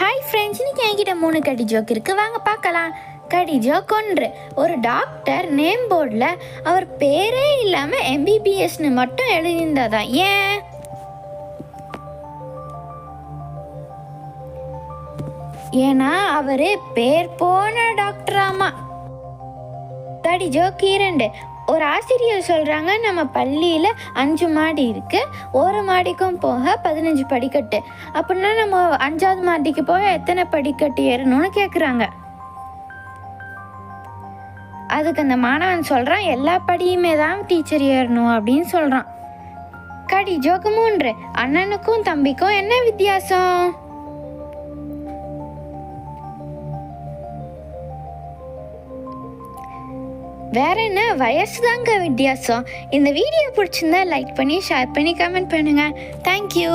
Hi friends இன்னைக்கு என்கிட்ட மூணு கடி ஜோக் இருக்குது வாங்க பார்க்கலாம். கடி ஜோக் ஒன்று. ஒரு டாக்டர் நேம் போர்டில் அவர் பேரே இல்லாமல் எம்பிபிஎஸ்னு மட்டும் எழுதியிருந்தாதான். ஏன்? ஏன்னா அவர் பேர் போன டாக்டராமா தடி ஜோக் இரண்டு. ஒரு ஆசிரியர் சொல்கிறாங்க நம்ம பள்ளியில் அஞ்சு மாடி இருக்குது ஒரு மாடிக்கும் போக பதினஞ்சு படிக்கட்டு. அப்படின்னா நம்ம அஞ்சாவது மாடிக்கு போக எத்தனை படிக்கட்டு ஏறணும்னு கேட்குறாங்க அதுக்கு அந்த மாணவன் சொல்கிறான் எல்லா படியுமே தான் டீச்சர் ஏறணும் அப்படின்னு சொல்கிறான் கடி ஜோக்கு மூன்று அண்ணனுக்கும் தம்பிக்கும் என்ன வித்தியாசம்? வேற என்ன? வயசு தாங்க வித்தியாசம். இந்த வீடியோ பிடிச்சிருந்தா லைக் பண்ணி ஷேர் பண்ணி கமெண்ட் பண்ணுங்க. தேங்க்யூ